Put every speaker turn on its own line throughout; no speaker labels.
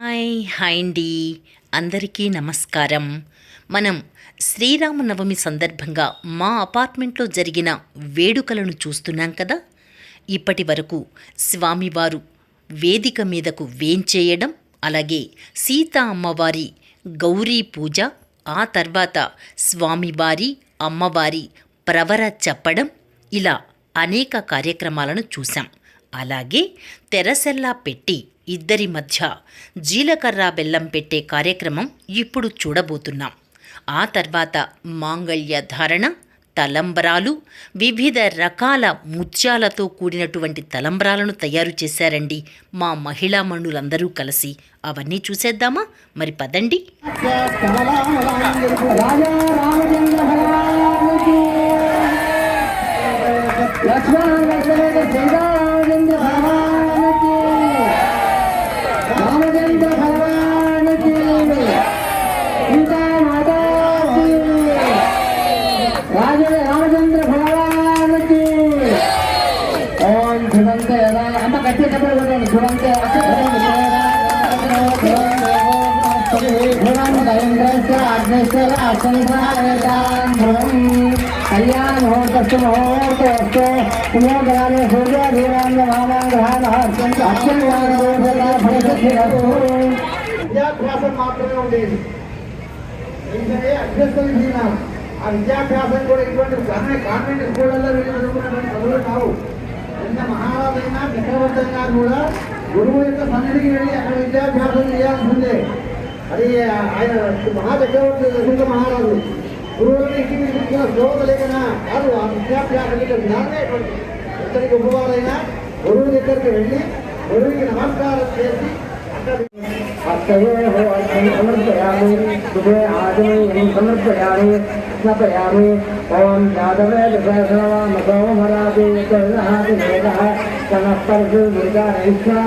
Hi hi అండి. అందరికీ నమస్కారం. మనం శ్రీరామనవమి సందర్భంగా మా అపార్ట్మెంట్లో జరిగిన వేడుకలను చూస్తున్నాం కదా? ఇప్పటి వరకు స్వామివారు వేదిక మీదకు వేంచేయడం అలాగే సీతా అమ్మవారి గౌరీ పూజ ఆ తర్వాత స్వామివారి అమ్మవారి ప్రవర చెప్పడం ఇలా అనేక కార్యక్రమాలను చూశాం. అలాగే తెరసెల్లా పెట్టి ఇద్దరి మధ్య జీలకర్ర బెల్లం పెట్టే కార్యక్రమం ఇప్పుడు చూడబోతున్నాం. ఆ తర్వాత మాంగళ్య ధారణ తలంబరాలు వివిధ రకాల ముత్యాలతో కూడినటువంటి తలంబరాలను తయారు చేశారండి మా మహిళా మణులందరూ కలిసి. అవన్నీ చూసేద్దామా? మరి పదండి.
రాజా కళ్యాణోత్తు మహోత్తు పుణ్యోగ్రామే సూర్య దీవాంగ మామాగ్రహాన్
విద్యాభ్యాసం మాత్రమే ఉండేది. ఎందుకంటే అభ్యర్థులు విధినారు ఆ విద్యాభ్యాసం కూడా ఇటువంటి కాన్వెంట్ కాన్వెంట్ స్కూళ్ళల్లో వీళ్ళు చదువుకున్నటువంటి చదువులు కావు. ఎంత మహారాజైనా చక్రవర్తి గారు కూడా గురువు యొక్క సన్నిధికి వెళ్ళి అక్కడ విద్యాభ్యాసం చేయాల్సిందే. అది ఆయన మహాచక్రవర్తి దశరథ మహారాజు గురువులను ఇంటికి తీసుకున్న శ్లోక లేకనా కాదు ఆ విద్యాభ్యాసం యొక్క విధానమే ఇటువంటి. ఎంతటి గొప్పవారైనా గురువు దగ్గరికి వెళ్ళి గురువుకి నమస్కారం చేసి అక్కడ
సమర్పయామి శుభే ఆదిమయం సమర్పయామి స్నపయామి ఓం జాతవే సోమరాది కరుణాది వేద సమస్పర్శు దుర్గా నైష్ఠా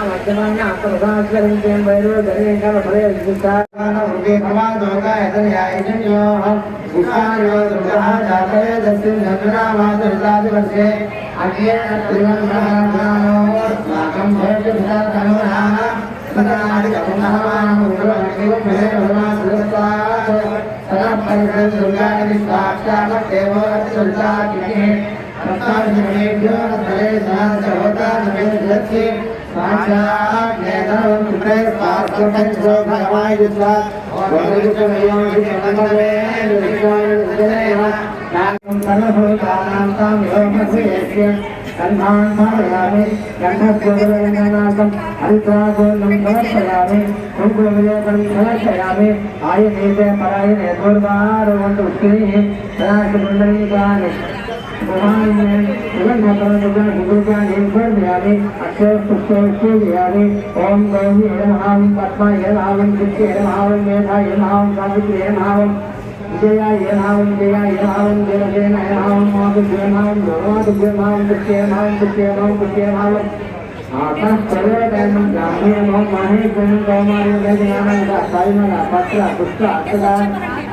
నావే మధ్యమాన్ని ఆత్మసాస్కరించేం వైరో ధనేకల ఫలే విశిష్టా
వృద్ధి ప్రమాదోకాయ తనయాయజన్యో దుర్గః జాతవే దస్మిన్ చంద్రమాసరితాదివర్షే అగ్యేన త్రివర్ణానామో స్వాకం భవతి భిదాకనునాః సదాది కపునహమానం ఉగ్రమణిం మే భవనాసురస్తాత్ సదా పరిషద్ దుర్గాని సాక్షాత్ నేతరం కృతే పార్శ్వపంచో భగవాయ యుద్ధ వరుడుకమయోషి కన్నమే నిర్వికాయ నిర్జనేవ கண்மான்மாயாமி கண்ணகோதரநாதம் அரித்ராகோலம் கலப்பயாமி குங்குமயோகம் கலப்பயாமி ஆய நீதே பராய நேதோர்வார ஒன்று உத்திரி சதாசி குண்டலீகானி ओम गौरी हेम हावम पद्मा हेम हावम कृष्ण हेम हावम मेधा हेम हावम सावित्री हेम हावम विजया हेम हावम जया हेम हावम जयसेन हेम हावम माधुर्य हेम हावम
भगवान हेम
हावम कृष्ण हेम हावम कृष्ण हेम हावम कृष्ण हेम हावम आकाश सर्व दैनं ब्राह्मी नमो माहे गुण कौमार्य गजानन दासाई मना पत्र पुष्ट अष्टदान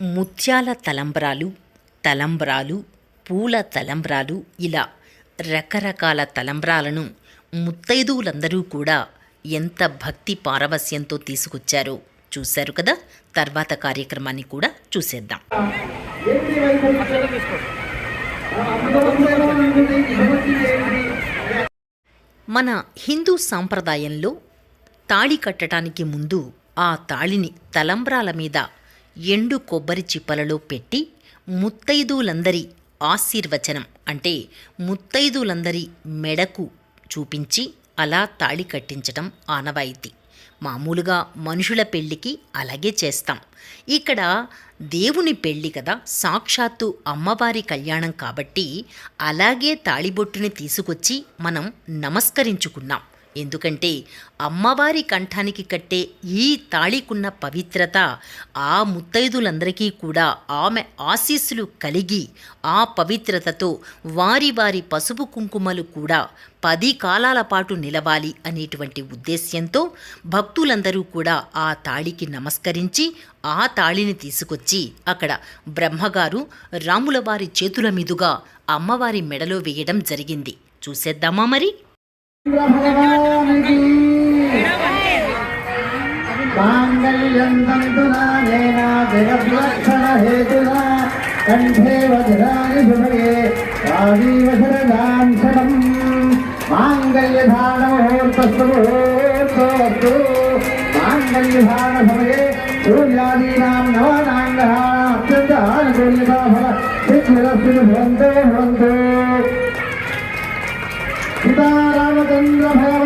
ముత్యాల తలంబ్రాలు తలంబ్రాలు పూల తలంబ్రాలు ఇలా రకరకాల తలంబ్రాలను ముత్తైదువులందరూ కూడా ఎంత భక్తి పారవస్యంతో తీసుకొచ్చారో. చూశారు కదా? తర్వాత కార్యక్రమాన్ని కూడా చూసేద్దాం. మన హిందూ సాంప్రదాయంలో తాళి కట్టడానికి ముందు ఆ తాళిని తలంబ్రాల మీద ఎండు కొబ్బరి చిప్పలలో పెట్టి ముత్తైదులందరి ఆశీర్వచనం అంటే ముత్తైదులందరి మెడకు చూపించి అలా తాళి కట్టించటం ఆనవాయితీ. మామూలుగా మనుషుల పెళ్ళికి అలాగే చేస్తాం. ఇక్కడ దేవుని పెళ్ళి కదా సాక్షాత్తు అమ్మవారి కళ్యాణం కాబట్టి అలాగే తాళిబొట్టుని తీసుకొచ్చి మనం నమస్కరించుకున్నాం. ఎందుకంటే అమ్మవారి కంఠానికి కట్టే ఈ తాళికున్న పవిత్రత ఆ ముత్తైదులందరికీ కూడా ఆమె ఆశీస్సులు కలిగి ఆ పవిత్రతతో వారి వారి పసుపు కుంకుమలు కూడా పది కాలాల పాటు నిలవాలి అనేటువంటి ఉద్దేశ్యంతో భక్తులందరూ కూడా ఆ తాళికి నమస్కరించి ఆ తాళిని తీసుకొచ్చి అక్కడ బ్రహ్మగారు రాముల వారి చేతుల మీదుగా అమ్మవారి మెడలో వేయడం జరిగింది. చూసేద్దామా మరి?
భగవానికి మాంగళ్యం తంతునానేన జగద్లక్షణ హేతునా కంఠే వజ్రాని శుభగే రాజీవ శరదాం శతం ముహూర్తోస్తు మాంగళ్యధాన సమయే సూర్యాదీనాం అత్యంత ఆనుకూల్యతా ఫల భవంతో. భగవానికి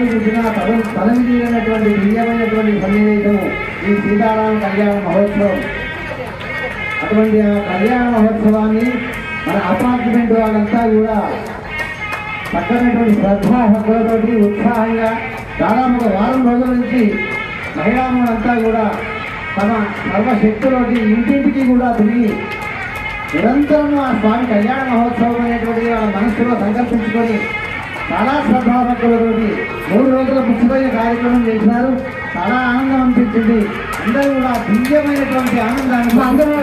ఎన్నిసార్లు చూసినా తల తలమిదినటువంటి దివ్యమైనటువంటి సన్నివేశము ఈ సీతారామ కళ్యాణ మహోత్సవం. అటువంటి ఆ కళ్యాణ మహోత్సవాన్ని మన అపార్ట్మెంట్ వాళ్ళంతా కూడా చక్కనటువంటి శ్రద్ధాభక్తులతోటి ఉత్సాహంగా దాదాపు ఒక వారం రోజుల నుంచి మహిళాములంతా కూడా తమ సర్వశక్తులతోటి ఇంటింటికి కూడా తిరిగి నిరంతరం ఆ స్వామి కళ్యాణ మహోత్సవం అనేటువంటిది వాళ్ళ మనస్సులో సంకల్పించుకొని చాలా శ్రద్ధాభక్తులతోటి మూడు రోజుల పుచ్చిపోయిన కార్యక్రమం చేసినారు చాలా ఆనందం అనిపించింది. అందరూ కూడా దివ్యమైనటువంటి ఆనందాన్ని అందరూ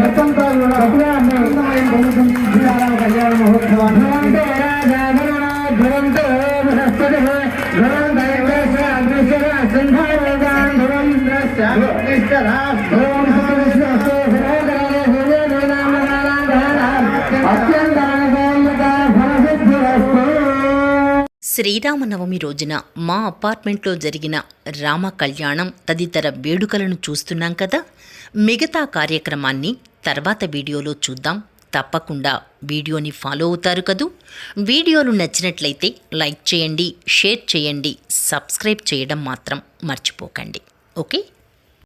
గతంతా కూడా ఆనందమయం పొందుతుంది శ్రీరామ కళ్యాణ మహోత్సవాన్ని.
శ్రీరామనవమి రోజున మా అపార్ట్మెంట్లో జరిగిన రామ కళ్యాణం తదితర వేడుకలను చూస్తున్నాం కదా? మిగతా కార్యక్రమాన్ని తర్వాత వీడియోలో చూద్దాం. తప్పకుండా వీడియోని ఫాలో అవుతారు కదూ? వీడియోలు నచ్చినట్లయితే లైక్ చేయండి షేర్ చేయండి సబ్స్క్రైబ్ చేయడం మాత్రం మర్చిపోకండి. ఓకే?